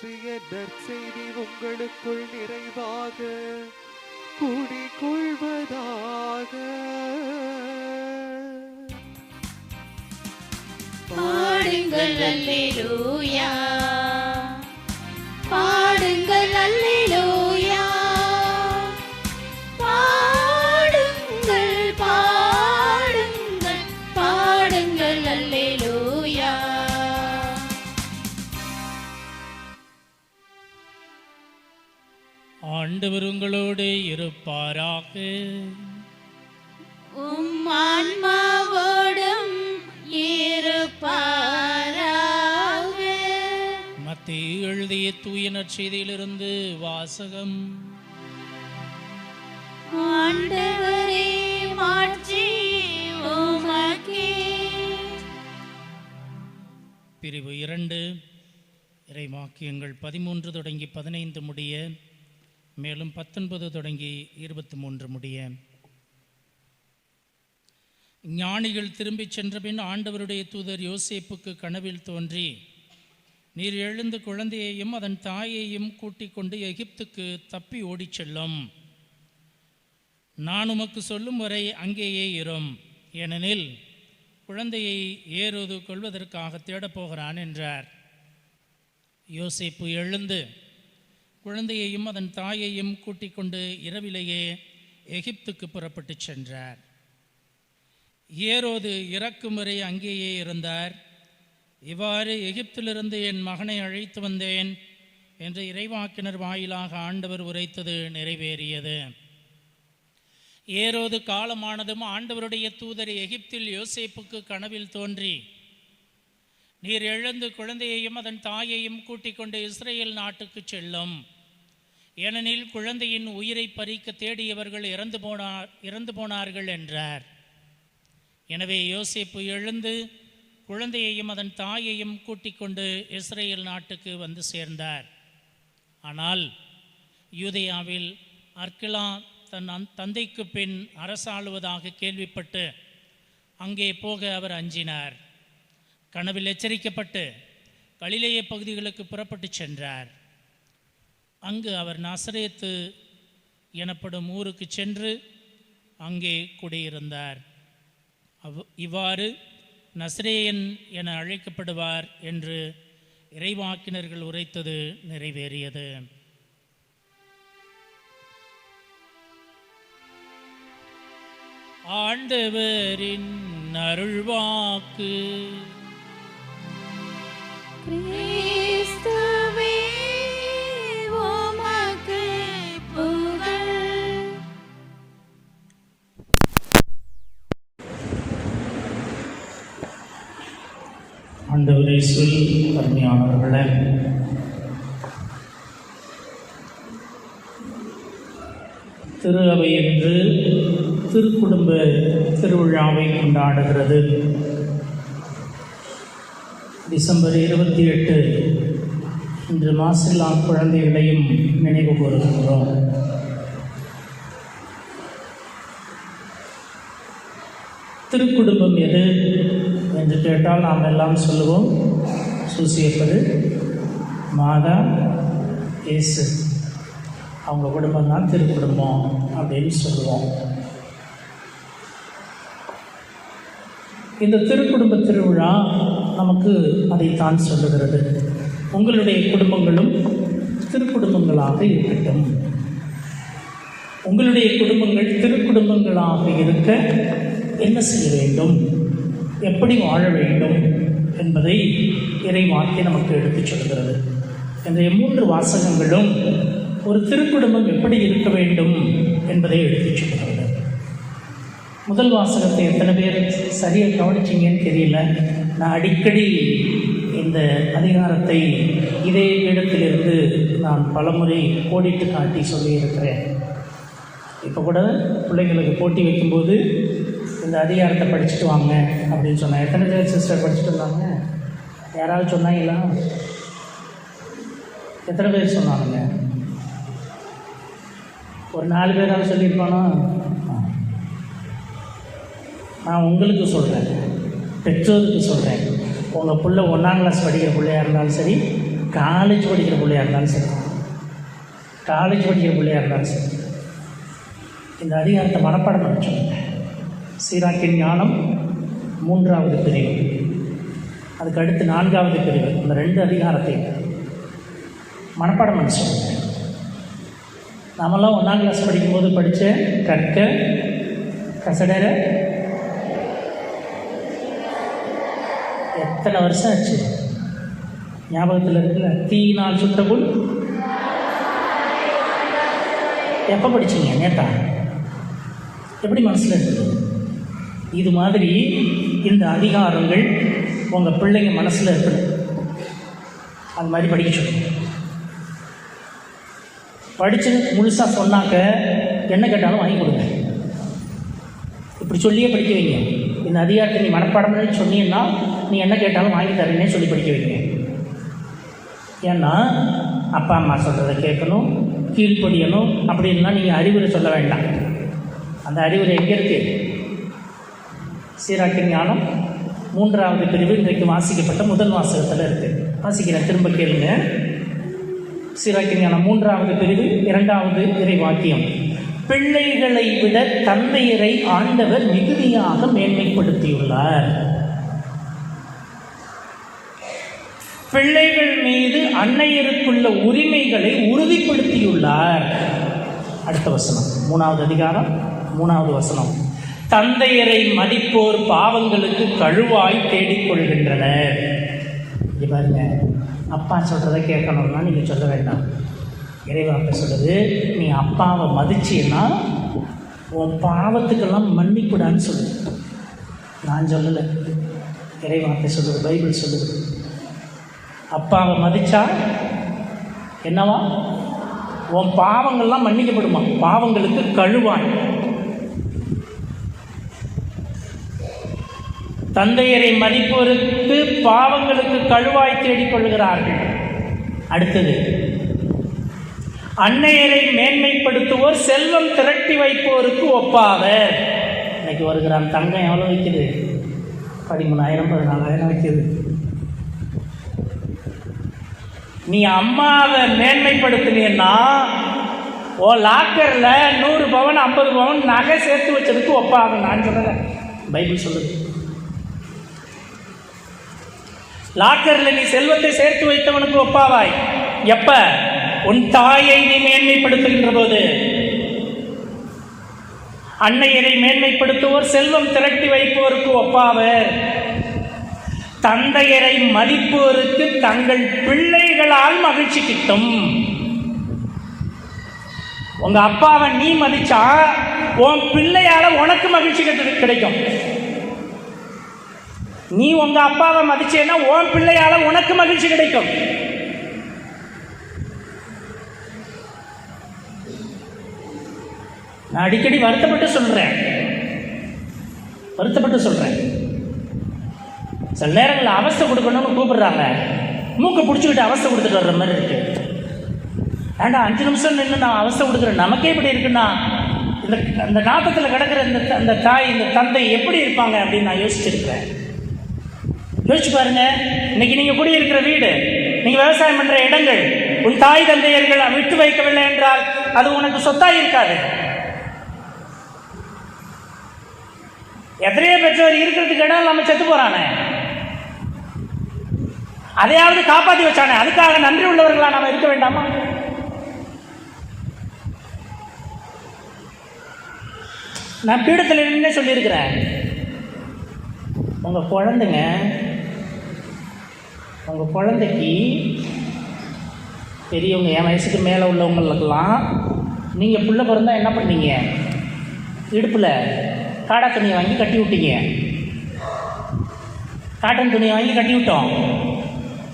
பற்றிய நற்செய்தி உங்களுக்குள் நிறைவாக குடிகொள்வதாக. பாடுங்கள் அல்லேலூயா. பாடுங்கள் அல்லே ஆண்டவர் உங்களோடு இருப்பாராக. உம் ஆன்மாவோடும் இருப்பாராக. மத்திய எழுதிய தூய நற்செய்தியிலிருந்து வாசகம். ஆண்டவரே மாட்சி உமக்கே. பிரிவு இரண்டு இறைவாக்கியங்கள் பதிமூன்று தொடங்கி பதினைந்து முடிய மேலும் பத்தொன்பது தொடங்கி இருபத்தி மூன்று முடிய. ஞானிகள் திரும்பிச் சென்றபின் ஆண்டவருடைய தூதர் யோசேப்புக்கு கனவில் தோன்றி நீர் எழுந்து குழந்தையையும் அதன் தாயையும் கூட்டிக் கொண்டு எகிப்துக்கு தப்பி ஓடிச் செல்லும். நான் உமக்கு சொல்லும் வரை அங்கேயே இரும். ஏனெனில் குழந்தையை ஏறுவது கொள்வதற்காக தேடப்போகிறான் என்றார். யோசேப்பு எழுந்து குழந்தையையும் அதன் தாயையும் கூட்டிக் கொண்டு இரவிலேயே எகிப்துக்கு புறப்பட்டு சென்றார். ஏரோது இறக்கும் வரை அங்கேயே இருந்தார். இவ்வாறு எகிப்திலிருந்து என் மகனை அழைத்து வந்தேன் என்று இறைவாக்கினர் வாயிலாக ஆண்டவர் உரைத்தது நிறைவேறியது. ஏரோது காலமானதும் ஆண்டவருடைய தூதர் எகிப்தில் யோசேப்புக்கு கனவில் தோன்றி நீர் எழுந்து குழந்தையையும் அதன் தாயையும் கூட்டிக் கொண்டு இஸ்ரேல் நாட்டுக்கு செல்லும். ஏனெனில் குழந்தையின் உயிரை பறிக்க தேடியவர்கள் இறந்து போனார் இறந்து போனார்கள் என்றார். எனவே யோசேப்பு எழுந்து குழந்தையையும் அதன் தாயையும் கூட்டிக் கொண்டு இஸ்ரேல் நாட்டுக்கு வந்து சேர்ந்தார். ஆனால் யூதேயாவில் அர்கிலா தன் அந் தந்தைக்கு பின் அரசாளுவதாக கேள்விப்பட்டு அங்கே போக அவர் அஞ்சினார். கனவில் எச்சரிக்கப்பட்டு கலிலேய பகுதிகளுக்கு புறப்பட்டுச் சென்றார். அங்கு அவர் நசரேத்து எனப்படும் ஊருக்கு சென்று அங்கே குடியிருந்தார். அவ் இவ்வாறு நஸ்ரேயன் என அழைக்கப்படுவார் என்று இறைவாக்கினர்கள் உரைத்தது நிறைவேறியது. ஆண்டவரின் அருள்வாக்கு. கிறிஸ்துவே அந்த ஒரு சொல் அருமையானவர்களே திரு அவை என்று திருக்குடும்ப திருவிழாவை கொண்டாடுகிறது. டிசம்பர் இருபத்தி எட்டு இன்று மாசில்லா குழந்தைகளையும் நினைவு கூறுகின்றோம். திருக்குடும்பம் எது? என்று கேட்டால் நாம் எல்லாம் சொல்லுவோம். சூசியப்பது மாதா இயேசு. அவங்க குடும்பம் தான் திருக்குடும்பம் அப்படின்னு சொல்லுவோம். இந்த திருக்குடும்ப திருவிழா நமக்கு அதைத்தான் சொல்லுகிறது. உங்களுடைய குடும்பங்களும் திருக்குடும்பங்களாக இருக்கட்டும். உங்களுடைய குடும்பங்கள் திருக்குடும்பங்களாக இருக்க என்ன செய்ய வேண்டும்? எப்படி வாழ வேண்டும் என்பதை இறை வாக்கை நமக்கு எடுத்துச் சொல்கிறது இந்த மூன்று வாசகங்களும் ஒரு திருக்குடும்பம் எப்படி இருக்க வேண்டும் என்பதை எடுத்துச் சொல்கிறது முதல் வாசகத்தை எத்தனை பேர் சரியாக கவனிச்சிங்கன்னு தெரியல. நான் அடிக்கடி இந்த அதிகாரத்தை இதே இடத்திலிருந்து நான் பலமுறை கோடிட்டு காட்டி சொல்லியிருக்கிறேன். இப்போ கூட பிள்ளைங்களுக்கு போட்டி வைக்கும்போது இந்த அதிகாரத்தை படிச்சுட்டு வாங்க அப்படின்னு சொன்னேன் எத்தனை பேர் சிஸ்டர் படிச்சுட்டு வந்தாங்க? யாராவது சொன்னாங்களா? எத்தனை பேர் சொன்னாங்க? ஒரு நாலு பேராவது சொல்லியிருப்பானோ? நான் உங்களுக்கு சொல்கிறேன் பெற்றோருக்கு சொல்கிறேன் உங்கள் பிள்ளை ஒன்றாம் கிளாஸ் படிக்கிற பிள்ளையாக இருந்தாலும் சரி காலேஜ் படிக்கிற பிள்ளையாக இருந்தாலும் சரி காலேஜ் படிக்கிற பிள்ளையாக இருந்தாலும் சரி இந்த அதிகாரத்தை மனப்பாடம் பண்ண சொல்லுங்க. சீராக்கின் ஞானம் மூன்றாவது பிரிவு. அதுக்கு அடுத்து நான்காவது பிரிவு. இந்த ரெண்டு அதிகாரத்தை மனப்பாடம் பண்ண சொல்லுங்க நாமெல்லாம் ஒன்றாம் கிளாஸ் படிக்கும்போது படித்த கற்க கசடர எத்தனை வருஷம் ஆச்சு? ஞாபகத்தில் இருக்குல்ல? தீயினால் சுட்டபுல் எப்போ படிச்சீங்க? நேத்தா? எப்படி மனசில் இருக்குது இது மாதிரி இந்த அதிகாரங்கள் உங்கள் பிள்ளைங்க மனசில் இருக்கணும். அது மாதிரி படிக்க சொல்லணும் படித்து முழுசாக சொன்னாக்க என்ன கேட்டாலும் வாங்கி கொடுங்க. இப்படி சொல்லியே படிக்க வைங்க. இந்த அதிகாரத்தை நீ மனப்பாடம் சொன்னீங்கன்னா நீ என்ன கேட்டாலும் வாங்கி தரேன்னே சொல்லி படிக்க வைங்க. ஏன்னா அப்பா அம்மா சொல்கிறத கேட்கணும் கீழ்ப்படியணும் அப்படின்னா நீங்கள் அறிவுரை சொல்ல வேண்டாம். அந்த அறிவுரை எங்கே இருக்குது சீராட்டு ஞானம். மூன்றாவது பிரிவு இன்றைக்கு வாசிக்கப்பட்ட முதல் வாசகத்தில் இருக்குது வாசிக்கிறேன் திரும்ப கேளுங்க. சீராட்டு ஞானம் மூன்றாவது பிரிவு இரண்டாவது இறை வாக்கியம் பிள்ளைகளை விட தந்தையரை ஆண்டவர் மிகுதியாக மேன்மைப்படுத்தியுள்ளார். பிள்ளைகள் மீது அன்னையருக்குள்ள உரிமைகளை உறுதிப்படுத்தியுள்ளார். அடுத்த வசனம் மூணாவது அதிகாரம் மூணாவது வசனம். தந்தையரை மதிப்போர் பாவங்களுக்கு கழுவாய் தேடிக்கொள்கின்றனர் இங்க பாருங்க. அப்பா சொல்கிறத கேட்கணும்னா நீங்கள் சொல்ல வேண்டாம். இறைவாப்பை சொல்கிறது நீ அப்பாவை மதிச்சீன்னா உன் பாவத்துக்கெல்லாம் மன்னிக்கூடான்னு சொல்லு. நான் சொல்லலை. இறைவார்த்தை சொல்லுது பைபிள் சொல்லுது. அப்பாவை மதிச்சா என்னவா? உன் பாவங்கள்லாம் மன்னிக்கப்படுமா? பாவங்களுக்கு கழுவான் தந்தையரை மதிப்போருக்கு பாவங்களுக்கு கழுவாய் தேடிக் கொள்கிறார்கள் அடுத்தது அன்னையரை மேன்மைப்படுத்துவோர் செல்வம் திரட்டி வைப்போருக்கு ஒப்பாவர் இன்னைக்கு ஒரு கிராம் தங்கம் எவ்வளோ விற்கிது? பதிமூணாயிரம் பதினாலாயிரம் விற்கிது. நீ அம்மாவை மேன்மைப்படுத்தினீன்னா ஓ லாக்கரில் நூறு பவன் ஐம்பது பவன் நகை சேர்த்து வச்சதுக்கு ஒப்பாகும் நான் சொல்கிறேன் பைபிள் சொல்லுது. லாக்கரில் நீ செல்வத்தை சேர்த்து வைத்தவனுக்கு ஒப்பாவாய். எப்ப? உன் தாயை நீ மேன்மைப்படுத்துகின்ற போது. அன்னையரை மேன்மைப்படுத்துவோர் செல்வம் திரட்டி வைப்போருக்கு ஒப்பாவர். தந்தையரை மதிப்போருக்கு தங்கள் பிள்ளைகளால் மகிழ்ச்சி கிட்டும். உங்க அப்பாவை நீ மதிச்சா உன் பிள்ளையால உனக்கு மகிழ்ச்சி கிடைக்கும். நீ உங்க அப்பாவை மதிச்சேன்னா உன் பிள்ளையால உனக்கு மகிழ்ச்சி கிடைக்கும். நான் அடிக்கடி வருத்தப்பட்டு சொல்றேன். வருத்தப்பட்டு சொல்றேன். சில நேரங்களில் அவஸ்தை கொடுக்கணும்னு கூப்பிடுறாங்க. மூக்கை பிடிச்சிக்கிட்டு அவஸ்தை கொடுத்துட்டு வர்ற மாதிரி இருக்கு. ஏண்டா அஞ்சு நிமிஷம் நின்று நான் அவஸ்தை கொடுக்குறேன். நமக்கே இப்படி இருக்குன்னா இந்த அந்த நாட்டத்தில் கிடக்கிற இந்த த- தாய் இந்த தந்தை எப்படி இருப்பாங்க அப்படின்னு நான் யோசிச்சிருக்கிறேன். யோசிச்சு பாருங்க. இன்னைக்கு நீங்க குடியிருக்கிற வீடு நீங்க விவசாயம் பண்ற இடங்கள் உன் தாய் தந்தையர்கள் விட்டு வைக்கவில்லை என்றால் அது உனக்கு சொத்தா இருக்காது. எத்தனையோ பெற்றவர் இருக்கிறதுக்கு இடம் இல்லாம செத்து போறானே. அதையாவது காப்பாத்தி வச்சானே. அதுக்காக நன்றி உள்ளவர்களா நாம இருக்க வேண்டாமா? நான் பீடத்தில் நின்று சொல்லியிருக்கிறேன். உங்க குழந்தைங்க உங்கள் குழந்தைக்கு பெரியவங்க என் வயசுக்கு மேலே உள்ளவங்களுக்கெல்லாம் நீங்கள் புள்ள பிறந்தால் என்ன பண்ணீங்க? இடுப்பில் காடா துணியை வாங்கி கட்டி விட்டீங்க. காட்டன் துணியை வாங்கி கட்டி விட்டோம்.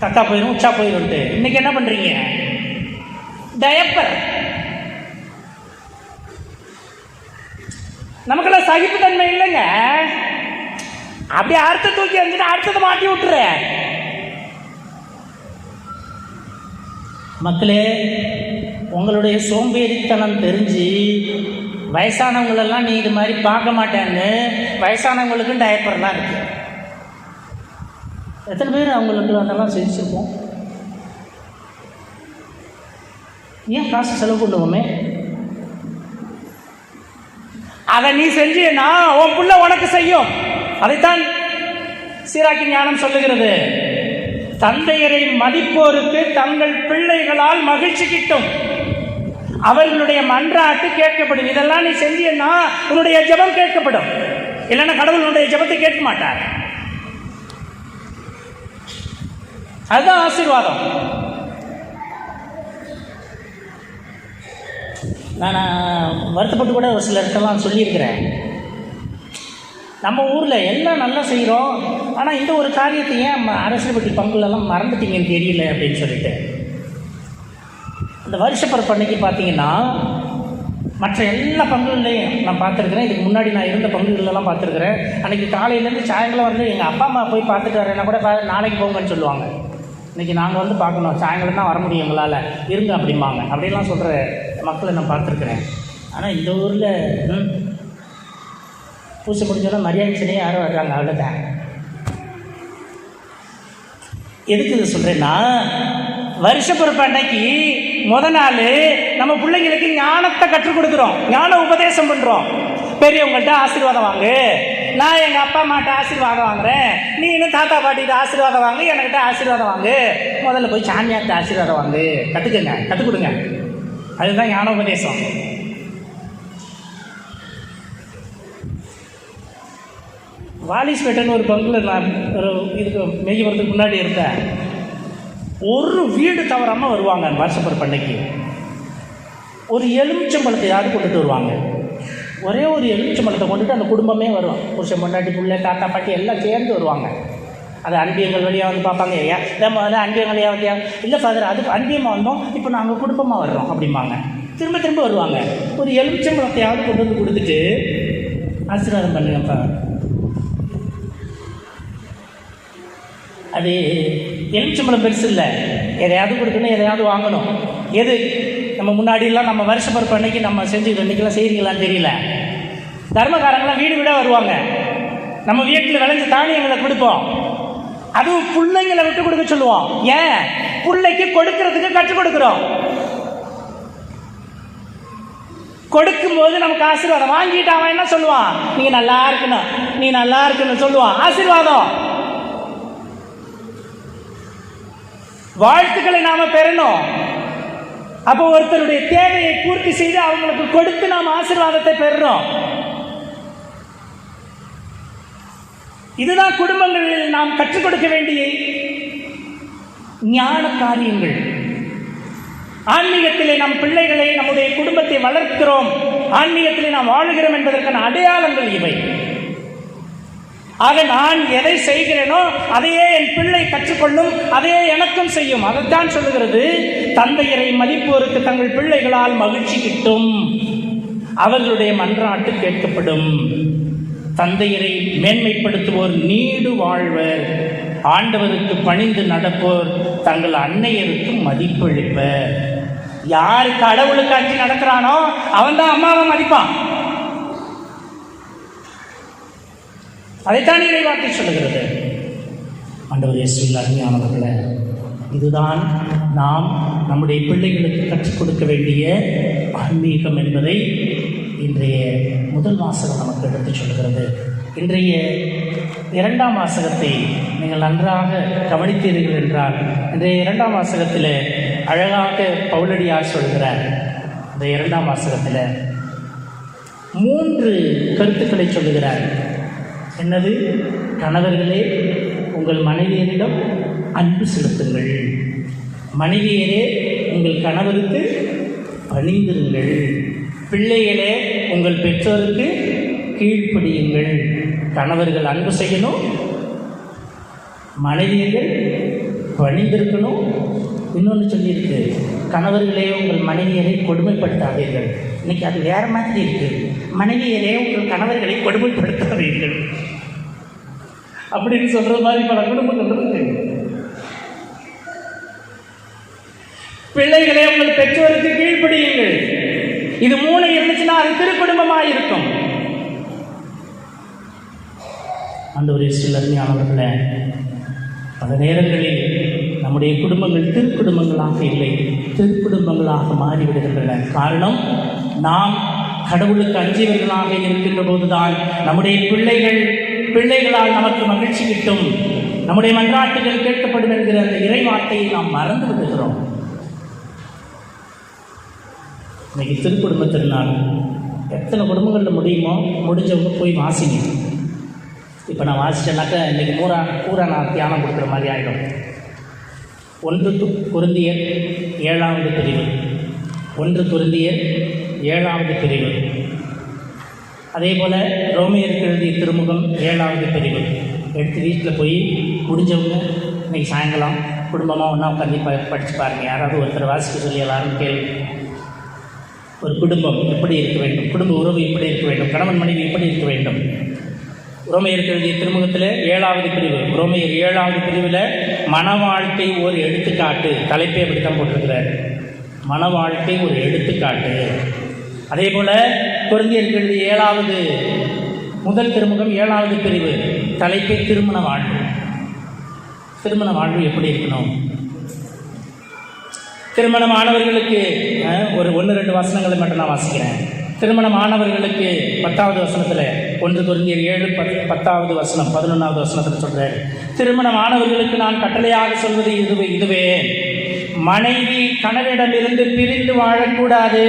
கக்கா போயிடும் உச்சா போயிடும்ட்டு இன்றைக்கி என்ன பண்ணுறீங்க டயப்பர் நமக்கெல்லாம் சகிப்புத்தன்மை இல்லைங்க. அப்படியே அடுத்த தூக்கி வந்துட்டு அடுத்ததை மாட்டி விட்டுறேன். மக்களே உங்களுடைய சோம்பேறித்தனம் தெரிஞ்சு வயசானவங்களெல்லாம் நீ இது மாதிரி பார்க்க மாட்டேன்னு வயசானவங்களுக்கும் டயப்பர்லாம் இருக்கு. எத்தனை பேர் அவங்களுக்கு அதெல்லாம் செஞ்சுருப்போம்? ஏன் காசு செலவு பண்ணுவோமே? அதை நீ செஞ்சேன்னா உன் புள்ள உனக்கு செய்யும். அதைத்தான் சீராக்கி ஞானம் சொல்லுகிறது. தந்தையரை மதிப்போருக்கு தங்கள் பிள்ளைகளால் மகிழ்ச்சி கிட்டும். அவர்களுடைய மன்றாட்டு கேட்கப்படும். இதெல்லாம் நீ செஞ்சீன்னா உன்னுடைய ஜெபம் கேட்கப்படும். இல்லைன்னா கடவுள் உன்னுடைய ஜெபத்தை கேட்க மாட்டார். அதுதான் ஆசீர்வாதம். நான் வருத்தப்பட்டு கூட ஒரு சிலர்கிட்டலாம் சொல்லியிருக்கிறேன். நம்ம ஊரில் எல்லாம் நல்லா செய்கிறோம் ஆனால் இந்த ஒரு காரியத்தை ஏன் அரசியல் பற்றி பங்குலெல்லாம் மறந்துட்டீங்கன்னு தெரியல அப்படின்னு சொல்லிட்டு. இந்த வருஷப்பிறப்பு அன்னைக்கு பார்த்தீங்கன்னா மற்ற எல்லா பங்குகள்லையும் நான் பார்த்துருக்குறேன். இதுக்கு முன்னாடி நான் இருந்த பங்குகளெல்லாம் பார்த்துருக்குறேன். அன்றைக்கி காலையிலேருந்து சாயங்காலம் வந்து எங்கள் அப்பா அம்மா போய் பார்த்துட்டு வரேன்னா கூட "பா- நாளைக்கு போங்கன்னு சொல்லுவாங்க. இன்றைக்கி நாங்கள் வந்து பார்க்கணும். சாயங்காலம் தான் வர முடியும் எங்களால். இருங்க அப்படிம்பாங்க. அப்படிலாம் சொல்கிற மக்களை நான் பார்த்துருக்குறேன். ஆனால் இந்த ஊரில் ம், பூசை முடிஞ்சோன்னா மரியாதை சிலையே யாரும் வர்றாங்க அவ்வளோதான் எதுக்கு இதை சொல்கிறேன்னா வருஷப்பிறப்பு அன்னைக்கு முத நாள் நம்ம பிள்ளைங்களுக்கு ஞானத்தை கற்றுக் கொடுக்குறோம். ஞான உபதேசம் பண்ணுறோம் பெரியவங்கள்ட்ட ஆசீர்வாதம் வாங்கு. நான் எங்கள் அப்பா அம்மாட்ட ஆசீர்வாதம் வாங்குறேன். நீ இன்னும் தாத்தா பாட்டிகிட்ட ஆசீர்வாதம் வாங்கு என்கிட்ட ஆசீர்வாதம் வாங்கு. முதல்ல போய் சாமியார்கிட்ட ஆசீர்வாதம் வாங்கு. கற்றுக்கங்க கற்றுக் கொடுங்க. அதுதான் ஞான உபதேசம் வாலிஸ்பேட்டைன்னு ஒரு பங்கில் நான் ஒரு இதுக்கு வரதுக்கு முன்னாடி இருந்தேன். ஒரு வீடு தவறாமல் வருவாங்க வருஷப்பர் பண்ணைக்கு. ஒரு எலுமிச்சம்பழத்தையாவது கொண்டுட்டு வருவாங்க? ஒரே ஒரு எலுமிச்சம்பழத்தை கொண்டுட்டு அந்த குடும்பமே வரும். புருஷன் பொண்டாட்டி பிள்ளை தாத்தா பாட்டி எல்லாம் சேர்ந்து வருவாங்க. அது அன்பியங்கள் வழியாக வந்து பார்ப்பாங்க. ஐயா நம்ம வந்து அன்பியங்கள் வழியாக இல்லை ஃபாதர் அது அன்பியமாக வந்தோம். இப்போ நாங்கள் குடும்பமாக வர்றோம் அப்படிம்பாங்க. திரும்ப திரும்ப வருவாங்க. ஒரு எலுமிச்சம்பழத்தையாவது கொண்டு வந்து கொடுத்துட்டு ஆசீர்வாதம் பண்ணுங்கப்பா அது எலுமிச்சம்பழம் பெருசு இல்லை. எதையாவது கொடுக்கணும் எதையாவது வாங்கணும். எது? நம்ம முன்னாடிலாம் நம்ம வருஷ பிறப்பு அன்னைக்கு நம்ம செஞ்சு இன்றைக்கெல்லாம் செய்கிறீங்களான்னு தெரியல. தர்மகாரங்களாம் வீடு வீடாக வருவாங்க. நம்ம வீட்டில் விளைஞ்ச தானியங்களை கொடுப்போம். அதுவும் பிள்ளைங்களை விட்டு கொடுக்க சொல்லுவோம். ஏன்? பிள்ளைக்கு கொடுக்கறதுக்கு கற்றுக் கொடுக்குறோம். கொடுக்கும்போது நமக்கு ஆசீர்வாதம். வாங்கிட்டு அவன் என்ன சொல்லுவான்? நீங்க நல்லா இருக்கணும். நீ நல்லா இருக்கணும் சொல்லுவான். ஆசீர்வாதம். வாழ்த்துக்களை நாம பெறணும். அப்போ ஒருத்தருடைய தேவையை பூர்த்தி செய்து அவங்களுக்கு கொடுத்து நாம் ஆசீர்வாதத்தை பெறுறோம் இதுதான் குடும்பங்களில் நாம் கற்றுக் கொடுக்க வேண்டிய ஞான காரியங்கள். ஆன்மீகத்திலே நம் பிள்ளைகளை நம்முடைய குடும்பத்தை வளர்க்கிறோம். ஆன்மீகத்திலே நாம் வாழுகிறோம் என்பதற்கான அடையாளங்கள் இவை. ஆக நான் எதை செய்கிறேனோ அதையே என் பிள்ளை கற்றுக்கொள்ளும் அதையே எனக்கும் செய்யும். அதைத்தான் சொல்லுகிறது தந்தையரை மதிப்போருக்கு தங்கள் பிள்ளைகளால் மகிழ்ச்சி கிட்டும். அவர்களுடைய மன்றாட்டு கேட்கப்படும். தந்தையரை மேன்மைப்படுத்துவோர் நீடு வாழ்வர். ஆண்டவருக்கு பணிந்து நடப்போர் தங்கள் அன்னையருக்கு மதிப்பளிப்பர். யார் கடவுளுக்கு நடக்கிறானோ அவன் தான் அம்மாவை மதிப்பான். அதைத்தான் இறைவார்த்தை சொல்லுகிறது. ஆண்டவர் இயேசுவில் அருமையானவர்களே இதுதான் நாம் நம்முடைய பிள்ளைகளுக்கு கற்றுக் கொடுக்க வேண்டிய ஆன்மீகம் என்பதை இன்றைய முதல் வாசகம் நமக்கு எடுத்து சொல்கிறது இன்றைய இரண்டாம் வாசகத்தை நீங்கள் நன்றாக கவனித்தீர்கள் என்றால் இன்றைய இரண்டாம் வாசகத்தில் அழகாக பவுலடியார் சொல்கிறார். இந்த இரண்டாம் வாசகத்தில் மூன்று கருத்துக்களை சொல்லுகிறார். என்னது? கணவர்களே உங்கள் மனைவியரிடம் அன்பு செலுத்துங்கள். மனைவியரே உங்கள் கணவருக்கு பணிந்திருங்கள். பிள்ளைகளே உங்கள் பெற்றோருக்கு கீழ்ப்படியுங்கள். கணவர்கள் அன்பு செய்யணும் மனைவியர்கள் பணிந்திருக்கணும் இன்னொன்று சொல்லியிருக்கு கணவர்களே உங்கள் மனைவியரை கொடுமைப்படுத்தாதீர்கள். இன்னைக்கு அது வேற மாதிரி இருக்கு. மனைவியரே உங்கள் கணவர்களை கொடுமைப்படுத்தாதீர்கள். அப்படின்னு சொல்ற மாதிரி பல குடும்பங்கள் இருக்கு. பிள்ளைகளே உங்கள் பெற்றோருக்கு கீழ்ப்படியுங்கள். இது மூளை இருந்துச்சுன்னா அது திருக்குடும்பமாக இருக்கும். அந்த ஒரு சில அருமையானவர்களே பல நேரங்களில் நம்முடைய குடும்பங்கள் திருக்குடும்பங்களாக இல்லை. திருக்குடும்பங்களாக மாறிவிடுகின்றன. காரணம் நாம் கடவுளுக்கு அஞ்சியவர்களாக இருக்கின்ற போதுதான் நம்முடைய பிள்ளைகள் பிள்ளைகளால் நமக்கு மகிழ்ச்சி கிட்டும். நம்முடைய மன்றாட்டுகள் கேட்கப்படும் என்கிற அந்த இறை வார்த்தையை நாம் மறந்து விடுகிறோம். இன்னைக்கு திருக்குடும்ப திருநாள். எத்தனை குடும்பங்களில் முடியுமோ முடிஞ்சவங்க போய் வாசிங்க. இப்போ நான் வாசிச்சேன்னாக்கா இன்றைக்கி மூரா பூரா நான் தியானம் கொடுக்குற மாதிரி ஆகிடும் ஒன்று து குருந்தியர் ஏழாவது பிரிவு. ஒன்று குருந்தியர் ஏழாவது பிரிவு. அதே போல் ரோமியருக்கு எழுதிய திருமுகம் ஏழாவது பிரிவு. எடுத்து வீட்டில் போய் முடிஞ்சவங்க இன்னைக்கு சாயங்காலம் குடும்பமாக ஒன்றா உட்காந்து ப படித்து பாருங்கள் யாராவது ஒருத்தர் வாசிக்க சொல்லி எல்லாரும் கேள்வி ஒரு குடும்பம் எப்படி இருக்க வேண்டும்? குடும்ப உறவு எப்படி இருக்க வேண்டும்? கணவன் மனைவி எப்படி இருக்க வேண்டும்? உரோமையருக்கு எழுதிய திருமுகத்தில் ஏழாவது பிரிவு. உரோமையர் ஏழாவது பிரிவில் மன வாழ்க்கை ஒரு எடுத்துக்காட்டு. தலைப்பை அப்படித்தான் போட்டிருக்கிறார். மன வாழ்க்கை ஒரு எடுத்துக்காட்டு. அதே போல் குழந்தையருக்கு எழுதிய ஏழாவது முதல் திருமுகம் ஏழாவது பிரிவு. தலைப்பை திருமண வாழ்வு. திருமண வாழ்வு எப்படி இருக்கணும்? திருமணமானவர்களுக்கு ஒரு ஒன்று ரெண்டு வசனங்களை மட்டும் நான் வாசிக்கிறேன். திருமணமானவர்களுக்கு பத்தாவது வசனத்தில் ஒன்று குருந்தியர் ஏழு பத்தாவது வசனம் பதினொன்றாவது வசனத்தில் சொல்கிறார் திருமணமானவர்களுக்கு நான் கட்டளையாக சொல்வது இதுவே இதுவே. மனைவி கணவனிடமிருந்து பிரிந்து வாழக்கூடாது.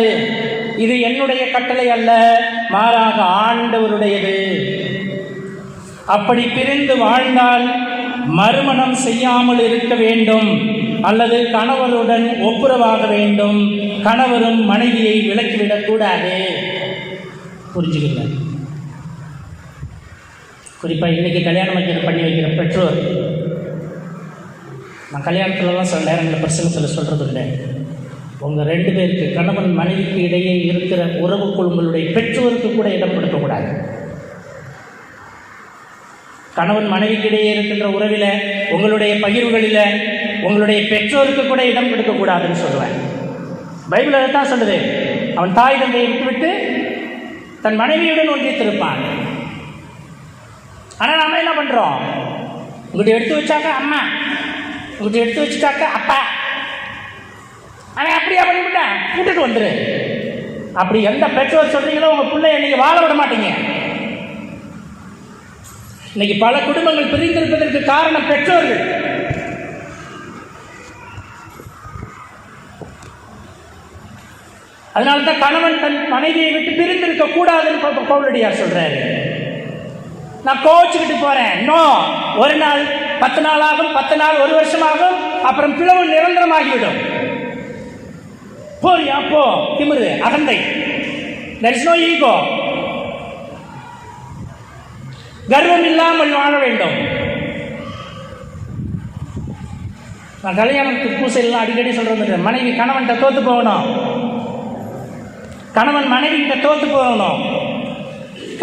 இது என்னுடைய கட்டளை அல்ல மாறாக ஆண்டவருடையது. அப்படி பிரிந்து வாழ்ந்தால் மறுமணம் செய்யாமல் இருக்க வேண்டும். அல்லது கணவருடன் ஒப்புரவாக வேண்டும். கணவரும் மனைவியை விலக்கிவிடக் கூடாது. புரிஞ்சுக்கங்க குறிப்பாக இன்னைக்கு கல்யாணம் வைக்கிற பண்ணி வைக்கிற பெற்றோர் நான் கல்யாணத்துலலாம் சில நேரங்களில் பிரசங்கத்தில் சொல்கிறது இல்லை உங்கள் ரெண்டு பேருக்கு கணவன் மனைவிக்கு இடையே இருக்கிற உறவுக்குள் உங்களுடைய பெற்றோருக்கு கூட இடம் கொடுக்கக்கூடாது கணவன் மனைவிக்கு இடையே இருக்கின்ற உறவில் உங்களுடைய பகிர்வுகளில் உங்களுடைய பெற்றோருக்கு கூட இடம் கொடுக்கக்கூடாதுன்னு சொல்லுவேன். பைபிள் அதைத்தான் சொல்லுது. அவன் தாய் தந்தையை விட்டுவிட்டு தன் மனைவியுடன் ஒன்றித்திருப்பான் ஆனால் நாம என்ன பண்ணுறோம் உங்கள்கிட்ட எடுத்து வச்சாக்கா அம்மா. உங்கள்கிட்ட எடுத்து வச்சுட்டாக்க அப்பா. ஆனால் அப்படியா பண்ணிவிட்டான்? கூட்டிட்டு வந்துரு. அப்படி எந்த பெற்றோர் சொல்றீங்களோ உங்கள் பிள்ளைய நீங்கள் வாழ விட மாட்டீங்க. இன்னைக்கு பல குடும்பங்கள் பிரிந்திருப்பதற்கு காரணம் பெற்றோர்கள். அதனால தான் கணவன் தன் மனைவியை விட்டு பிரிந்திருக்க கூடாதுன்னு பவு- பவுலடியார் சொல்றாரு. நான் கோச்சுக்கிட்டு போறேன். நோ ஒரு நாள் பத்து நாள் ஆகும் பத்து நாள் ஒரு வருஷம் ஆகும் அப்புறம் பிளவு நிரந்தரமாகிவிடும். போறியா? போ. திமிரு அகந்தை. There இஸ் நோ ஈகோ கர்வம் இல்லாமல் வாழ வேண்டும். நான் கல்யாணத்துக்கு பூசையெல்லாம் அடிக்கடி சொல்றது மனைவி கணவன்கிட்ட தோத்து போகணும். கணவன் மனைவியிட்ட தோற்று போகணும்.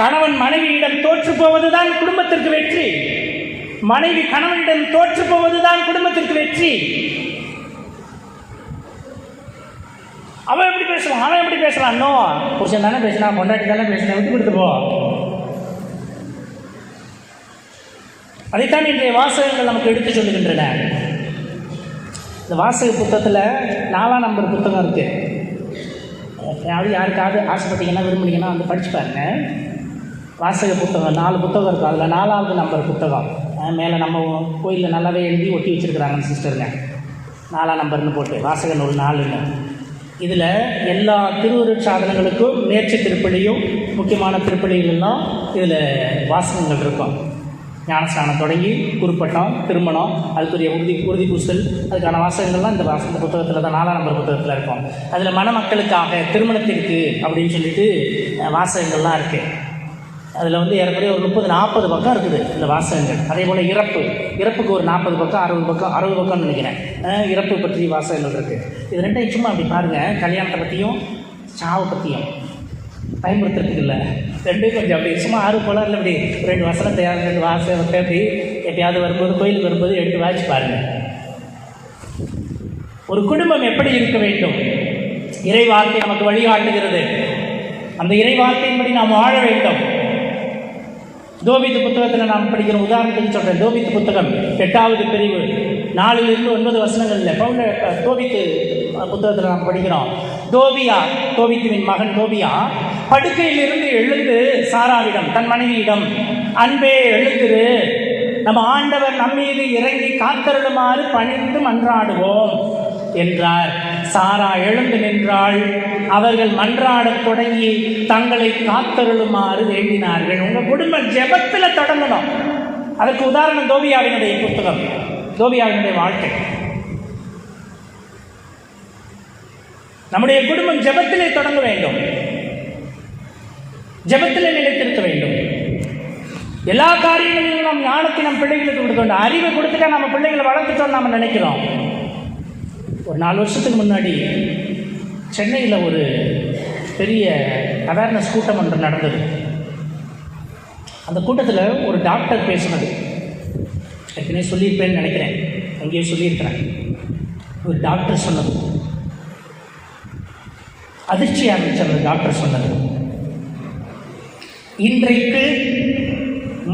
கணவன் மனைவியிடம் தோற்று போவதுதான் குடும்பத்திற்கு வெற்றி. மனைவி கணவனிடம் தோற்று போவதுதான் குடும்பத்திற்கு வெற்றி. அவன் எப்படி பேசுவான்? அவன் எப்படி பேசலாம் நோ. புருஷன் தானே பேசினா பொண்டாட்டி தானே பேசினா விட்டு கொடுத்து போ. அதைத்தான் இன்றைய வாசகங்கள் நமக்கு எடுத்து சொல்லுகின்றன. இந்த வாசக புத்தகத்தில் நாலாம் நம்பர் புத்தகம் இருக்குது யாராவது யாருக்காவது ஆசைப்பட்டீங்கன்னா விரும்புனீங்கன்னா வந்து படிச்சு பாருங்க. வாசக புத்தகம் நாலு புத்தகம் இருக்கும். அதில் நாலாவது நம்பர் புத்தகம். மேலே நம்ம கோயிலில் நல்லாவே எழுதி ஒட்டி வச்சுருக்குறாங்க சிஸ்டருங்க. நாலாம் நம்பர்னு போட்டு வாசக நூல் நாலுன்னு. இதில் எல்லா திருவுருட் சாதனங்களுக்கும் நேர்ச்சி திருப்பலியும் முக்கியமான திருப்பலிகள் இதில் வாசகங்கள் இருக்கும். ஞானஸ்நானம் தொடங்கி குருப்பட்டம் திருமணம் அதுக்குரிய உறுதி உறுதி பூசல் அதுக்கான வாசகங்கள்லாம் இந்த வாச இந்த புத்தகத்தில் தான் நாலாம் நம்பர் புத்தகத்தில் இருக்கும். அதில் மணமக்களுக்காக திருமணத்திற்கு அப்படின்னு சொல்லிட்டு வாசகங்கள்லாம் இருக்குது அதில் வந்து ஏறக்குறைய ஒரு முப்பது நாற்பது பக்கம் இருக்குது இந்த வாசகங்கள். அதே போல் இறப்பு. இறப்புக்கு ஒரு நாற்பது பக்கம் அறுபது பக்கம் அறுபது பக்கம்னு நினைக்கிறேன். இறப்பு பற்றி வாசகங்கள் இருக்குது இது ரெண்டையும் சும்மா அப்படி பாருங்கள் கல்யாணத்தை பற்றியும் சாவை பற்றியும் பயன்படுத்துறதுக்கு இல்லை. ரெண்டும் கொஞ்சம் அப்படி சும்மா ஆறு இல்லை அப்படி ரெண்டு வசனத்தை யாரும் ரெண்டு வாசகத்தை அப்படி எப்பயாவது வரும்போது கோயிலுக்கு வரும்போது எடுத்து வாசிச்சு பாருங்கள் ஒரு குடும்பம் எப்படி இருக்க வேண்டும்? இறை வார்த்தை நமக்கு வழிகாட்டுகிறது. அந்த இறை வார்த்தையின்படி நாம் வாழ வேண்டும். தோபித்து புத்தகத்தில் நாம் படிக்கிற உதாரணத்துக்கு சொல்கிறேன் தோபித்து புத்தகம் எட்டாவது பிரிவு. நாலிலிருந்து ஒன்பது வசனங்களில் பவுல தோபித்து புத்தகத்தில் நாம் படிக்கிறோம். தோபியா தோபிக்குவின் மகன் தோபியா படுக்கையிலிருந்து எழுந்து சாராவிடம் தன் மனைவியிடம் அன்பே எழுந்திரு. நம்ம ஆண்டவர் நம்மீது இறங்கி காத்தருளுமாறு பணிந்து மன்றாடுவோம் என்றார். சாரா எழுந்து நின்றாள். அவர்கள் மன்றாடத் தொடங்கி தங்களை காத்தருளுமாறு வேண்டினார்கள். உங்கள் குடும்பம் ஜெபத்தில் தொடங்கணும். அதற்கு உதாரணம் தோபியாவினுடைய புத்தகம் தோபியாவினுடைய வாழ்க்கை. நம்முடைய குடும்பம் ஜபத்திலே தொடங்க வேண்டும். ஜபத்திலே நிலைத்திருக்க வேண்டும். எல்லா காரியங்களிலும் நம் ஞானத்தை நம் பிள்ளைகளுக்கு கொடுத்தோம் அறிவை கொடுத்துட்டா நம்ம பிள்ளைகளை வளர்த்துட்டோம் நம்ம நினைக்கிறோம். ஒரு நாலு வருஷத்துக்கு முன்னாடி சென்னையில் ஒரு பெரிய அவேர்னஸ் கூட்டம் ஒன்று நடந்தது. அந்த கூட்டத்தில் ஒரு டாக்டர் பேசினது. ஏற்கனவே சொல்லியிருப்பேன்னு நினைக்கிறேன். அங்கேயே சொல்லியிருக்கிறேன் ஒரு டாக்டர் சொன்னது. அதிர்ச்சி ஆரம்பிச்ச அந்த டாக்டர் சொன்னது. இன்றைக்கு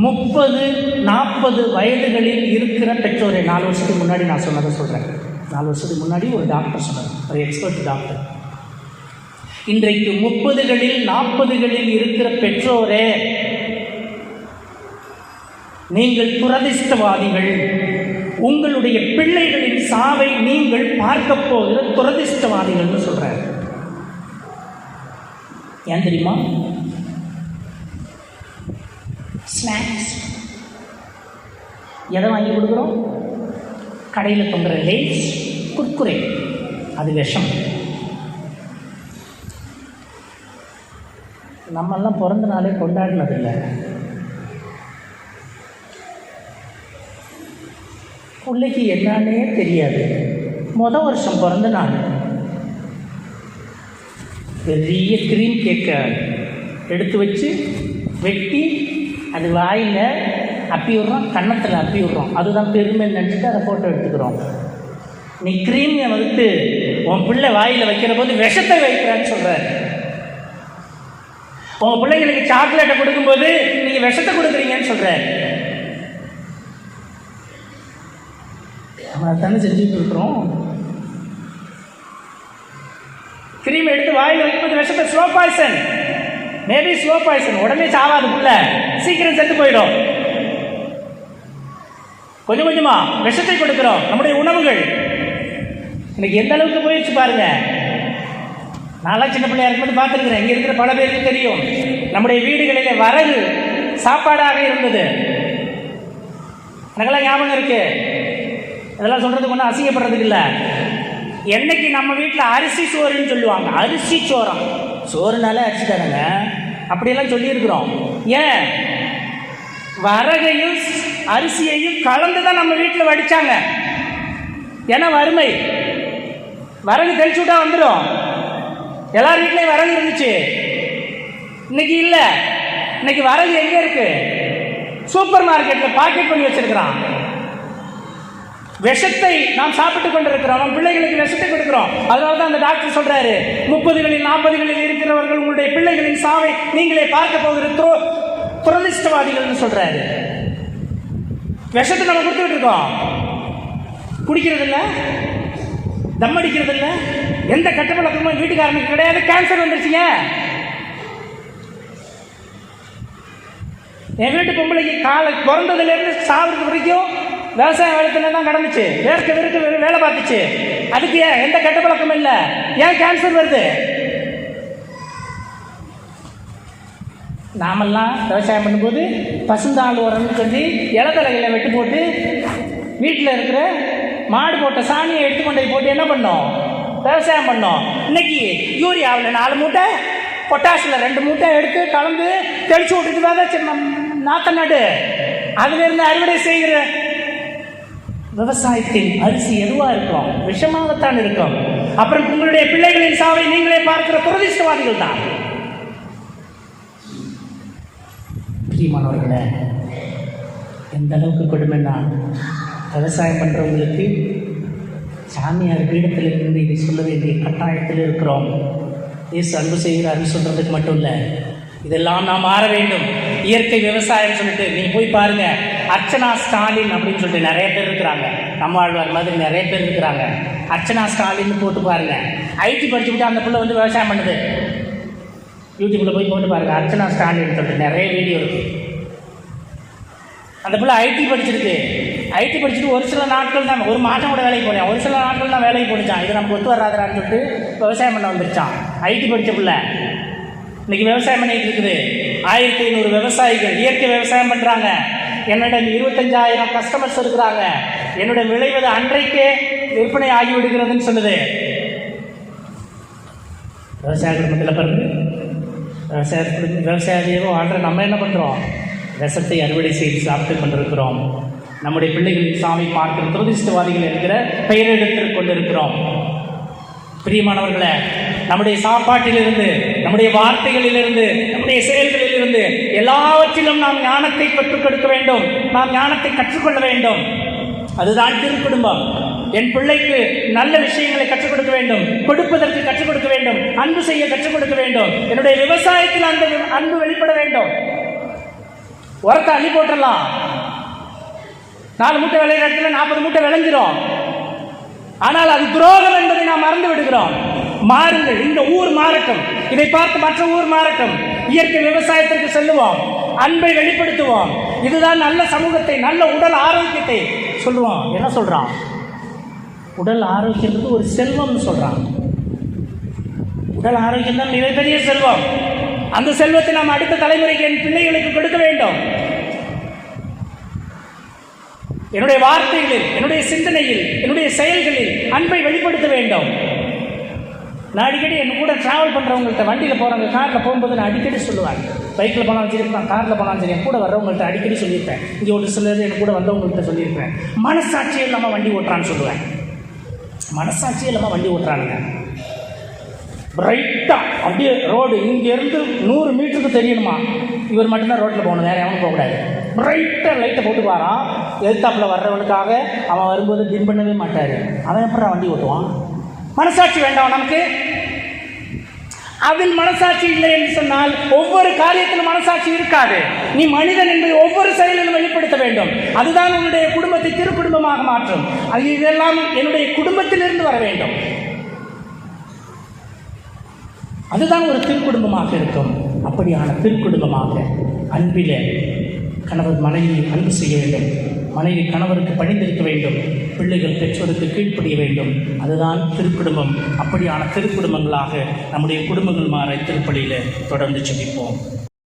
முப்பது நாற்பது வயதுகளில் இருக்கிற பெற்றோரை நாலு வருஷத்துக்கு முன்னாடி நான் சொன்னதை சொல்கிறேன் நாலு வருஷத்துக்கு முன்னாடி ஒரு டாக்டர் சொன்னார் ஒரு எக்ஸ்பர்ட் டாக்டர். இன்றைக்கு முப்பதுகளில் நாற்பதுகளில் இருக்கிற பெற்றோரே நீங்கள் துரதிர்ஷ்டவாதிகள். உங்களுடைய பிள்ளைகளின் சாவை நீங்கள் பார்க்க போகிற துரதிர்ஷ்டவாதிகள்னு சொல்கிறார் ஏன் தெரியுமா? ஸ்நாக்ஸ் எதை வாங்கி கொடுக்குறோம்? கடையில் தொங்குற லேஸ் குர்குரே. அது விஷம். நம்மெல்லாம் பிறந்த நாளே கொண்டாடினதில்லை. பிள்ளைக்கு என்னன்னே தெரியாது. மொதல் வருஷம் பிறந்த நாள் பெரிய க்ரீம் கேக்கை எடுத்து வச்சு வெட்டி அது வாயில் அப்பி விட்றோம் கன்னத்தில் அப்பி விட்றோம். அதுதான் பெருமை நினச்சிட்டு அதை ஃபோட்டோ எடுத்துக்கிறோம். நீ க்ரீமை வந்துட்டு உன் பிள்ளை வாயில் வைக்கிற போது விஷத்தை வைக்கிறான்னு சொல்கிறார் உங்கள் பிள்ளைங்களுக்கு சாக்லேட்டை கொடுக்கும்போது நீங்கள் விஷத்தை கொடுக்குறீங்கன்னு சொல்கிறார் நம்ம தானே செஞ்சுட்டு இருக்கிறோம். கிரீம் எடுத்து வாயில் வைக்கும்போது விஷத்தை slow poison maybe slow poison உடனே சாவாது புள்ள சீக்கிரம் செத்து போயிடும். கொஞ்சம் கொஞ்சமா விஷத்தை கொடுக்கிறோம். நம்முடைய உணவுகள். இன்னைக்கு எந்த அளவுக்கு போயிடுச்சு பாருங்க. நான்லாம் சின்ன பிள்ளையா இருக்கும்போது பார்த்துருக்கிறேன். இங்கே இருக்கிற பல பேருக்கு தெரியும். நம்முடைய வீடுகளிலே வரகு சாப்பாடாக இருந்தது. எனக்கெல்லாம் ஞாபகம் இருக்கு. இதெல்லாம் சொல்றதுக்கு ஒன்றும் அசிங்கப்படுறதுக்கு இல்லை. என்னைக்கு நம்ம வீட்டில் அரிசி சோறுன்னு சொல்லுவாங்க அரிசி சோறம். சோறுனால அரிசி தானுங்க அப்படியெல்லாம் சொல்லியிருக்கிறோம். ஏன்? வரகையும் அரிசியையும் கலந்து தான் நம்ம வீட்டில் வடித்தாங்க ஏன்னா வறுமை? வரகு தெளிச்சு விட்டா வந்துடும் எல்லார் வீட்லேயும் வரகு இருந்துச்சு. இன்னைக்கு இல்லை. இன்னைக்கு வரகு எங்கே இருக்கு? சூப்பர் மார்க்கெட்டில் பாக்கெட் பண்ணி வச்சிருக்கிறான். விஷத்தை நாம் சாப்பிட்டு கொண்டிருக்கிறோம். நம் பிள்ளைகளுக்கு விஷத்தை கொடுக்கிறோம். அதனால தான் அந்த டாக்டர் சொல்றாரு முப்பதுகளில் நாற்பதுகளில் இருக்கிறவர்கள் உங்களுடைய பிள்ளைகளின் சாவை நீங்களே பார்க்க போகிற துரோ துரதிஷ்டவாதிகள்னு சொல்றாரு. விஷத்தை நம்ம கொடுத்துட்டு இருக்கோம். குடிக்கிறது இல்லை தம் அடிக்கிறது இல்லை எந்த கட்ட பழக்கமும் வீட்டுக்காரனுக்கு கிடையாது. கேன்சர் வந்துருச்சுங்க. என் வீட்டு பொம்பளைக்கு காலை பிறந்ததுலேருந்து சாவுறது வரைக்கும் விவசாயம் வளர்த்துல தான் கடந்துச்சு. வேர்க்க வெறுக்க வெறு- வேலை பார்த்துச்சு. அதுக்கு ஏன் எந்த கெட்ட பழக்கமும் இல்லை? ஏன் கேன்சர் வருது? நாமெல்லாம் விவசாயம் பண்ணும்போது பசுந்தாள் உரம்னு சொல்லி இலத்தலைகளை வெட்டு போட்டு வீட்டில் இருக்கிற மாடு போட்ட சாணியை எடுத்து கொண்டு போட்டு என்ன பண்ணோம்? விவசாயம் பண்ணோம். இன்னைக்கு யூரியாவில் நாலு மூட்டை பொட்டாசில் ரெண்டு மூட்டை எடுத்து கலந்து தெளிச்சு விட்டுட்டு தான் சரி நம் நாத்த நடு அதுலேருந்து அறுவடை செய்கிற விவசாயத்தின் அரிசி எதுவாக இருக்கும்? விஷமாகத்தான் இருக்கும். அப்புறம் உங்களுடைய பிள்ளைகளின் சாவை நீங்களே பார்க்கிற துரதிஷ்டவாதிகள் தான் பிரியமானவர்களே எந்த அளவுக்கு கொடுமைன்னா விவசாயம் பண்ணுறவங்களுக்கு சாமியார் பீடத்தில் இருந்து இதை சொல்ல வேண்டிய கட்டாயத்தில் இருக்கிறோம். இயேசு அன்பு செய்கிறாருன்னு சொல்கிறதுக்கு மட்டும் இல்லை. இதெல்லாம் நாம் மாற வேண்டும். இயற்கை விவசாயம் சொல்லிட்டு நீங்கள் போய் பாருங்க அர்ச்சனா ஸ்டாலின் அப்படின்னு சொல்லிட்டு நிறைய பேர் இருக்கிறாங்க. நம்மாழ்வார் மாதிரி நிறைய பேர் இருக்கிறாங்க. அர்ச்சனா ஸ்டாலின் போட்டு பாருங்க. ஐடி படிச்சுக்கிட்டு அந்த பிள்ளை வந்து விவசாயம் பண்ணுது. யூடியூப்ல போய் போட்டு பாருங்க அர்ச்சனா ஸ்டாலின் சொல்லிட்டு நிறைய வீடியோ இருக்கு. அந்த பிள்ளை ஐடி படிச்சிருக்கு. ஐடி படிச்சுட்டு ஒரு சில நாட்கள் தான் ஒரு மாதம் கூட வேலைக்கு போனேன் ஒரு சில நாட்கள் தான் வேலைக்கு போனிச்சான் இது நமக்கு ஒத்து வராதுறான்னு சொல்லிட்டு விவசாயம் பண்ண வந்துருச்சான் ஐடி படித்த பிள்ளை. இன்னைக்கு விவசாயம் பண்ணிட்டு இருக்குது. ஆயிரத்தி ஐநூறு விவசாயிகள் இயற்கை விவசாயம் பண்ணுறாங்க என்னிடம் இருபத்தஞ்சாயிரம் கஸ்டமர்ஸ் இருக்கிறாங்க. என்னுடைய விளைவது அன்றைக்கே விற்பனை ஆகிவிடுகிறதுன்னு சொல்லுது. விவசாய குடும்பத்தில் பிறகு விவசாய குடும்பம் விவசாயியோ வாழ்கிற நம்ம என்ன பண்ணுறோம் விஷத்தை அறுவடை செய்து சாப்பிட்டு கொண்டிருக்கிறோம். நம்முடைய பிள்ளைகளின் சாமி பார்க்கிற துரதிஷ்டவாதிகள் என்கிற பெயர் எடுத்துக் கொண்டிருக்கிறோம். பிரியமானவர்களே நம்முடைய சாப்பாட்டிலிருந்து நம்முடைய வார்த்தைகளிலிருந்து நம்முடைய செயல்களிலிருந்து எல்லாவற்றிலும் நாம் ஞானத்தை கற்றுக் கொடுக்க வேண்டும். நாம் ஞானத்தை கற்றுக்கொள்ள வேண்டும். அதுதான் திருக்குடும்பம். என் பிள்ளைக்கு நல்ல விஷயங்களை கற்றுக் கொடுக்க வேண்டும். கொடுப்பதற்கு கற்றுக் கொடுக்க வேண்டும். அன்பு செய்ய கற்றுக் கொடுக்க வேண்டும். என்னுடைய விவசாயத்தில் அந்த அன்பு வெளிப்பட வேண்டும். உரத்தை அள்ளி போட்டுடலாம் நாலு மூட்டை விளையிற இடத்துல நாற்பது மூட்டை விளைஞ்சிரும். ஆனால் அது துரோகம் என்பதை நாம் மறந்து விடுகிறோம். மாறுங்கள் இந்த ஊர் மாறட்டும். இதை பார்த்து மற்ற ஊர் மாறட்டும். இயற்கை விவசாயத்திற்கு செல்லுவோம். அன்பை வெளிப்படுத்துவோம். இதுதான் நல்ல சமூகத்தை நல்ல உடல் ஆரோக்கியத்தை சொல்லுவோம் என்ன சொல்றான்? உடல் ஆரோக்கியத்துக்கு ஒரு செல்வம்னு சொல்றான். உடல் ஆரோக்கியம் தான் மிகப்பெரிய செல்வம். அந்த செல்வத்தை நாம் அடுத்த தலைமுறைக்கு என் பிள்ளைகளுக்கு கொடுக்க வேண்டும். என்னுடைய வார்த்தைகளில் என்னுடைய சிந்தனையில் என்னுடைய செயல்களில் அன்பை வெளிப்படுத்த வேண்டும். நான் அடிக்கடி என் கூட டிராவல் பண்ணுறவங்கள்ட்ட வண்டியில் போகிறவங்க காரில் போகும்போது நான் அடிக்கடி சொல்லுவேன் பைக்கில் போனாலும் சரி நான் காரில் போனாலும் சரி என் கூட வர்றவங்கள்ட்ட அடிக்கடி சொல்லியிருப்பேன். இங்கே ஒரு சிலர் என் கூட வந்தவங்கள்ட்ட சொல்லியிருப்பேன். மனசாட்சியே இல்லாமல் வண்டி ஓட்டுறான்னு சொல்லுவேன். மனசாட்சியே இல்லாமல் வண்டி ஓட்டுறானுங்க. பிரைட்டாக அப்படியே ரோடு இங்கேருந்து நூறு மீட்டருக்கு தெரியணுமா? இவர் மட்டும்தான் ரோட்டில் போகணும் வேறு எவனும் போகக்கூடாது. பிரைட்டாக லைட்டை போட்டு பாரான். எழுத்தாப்பில் வர்றவனுக்காக அவன் வரும்போது பின் பண்ணவே மாட்டார். அவன் எப்படி வண்டி ஓட்டுவான்? மனசாட்சி வேண்டாம் நமக்கு. அதில் மனசாட்சி இல்லை என்று சொன்னால் ஒவ்வொரு காரியத்திலும் மனசாட்சி இருக்காது. நீ மனிதன் என்பதை ஒவ்வொரு செயலிலும் வெளிப்படுத்த வேண்டும். அதுதான் உன்னுடைய குடும்பத்தை திரு குடும்பமாக மாற்றும். அது இதெல்லாம் என்னுடைய குடும்பத்திலிருந்து வர வேண்டும். அதுதான் ஒரு திருக்குடும்பமாக இருக்கும். அப்படியான திருக்குடும்பமாக அன்பிலே கணவர் மனைவி அன்பு செய்ய வேண்டும். மனைவி கணவருக்கு பணிந்திருக்க வேண்டும். பிள்ளைகள் பெற்றோருக்கு கீழ்ப்படிய வேண்டும். அதுதான் திருக்குடும்பம். அப்படியான திருக்குடும்பங்களாக நம்முடைய குடும்பங்கள் மாற திருப்பலியில் தொடர்ந்து செபிப்போம்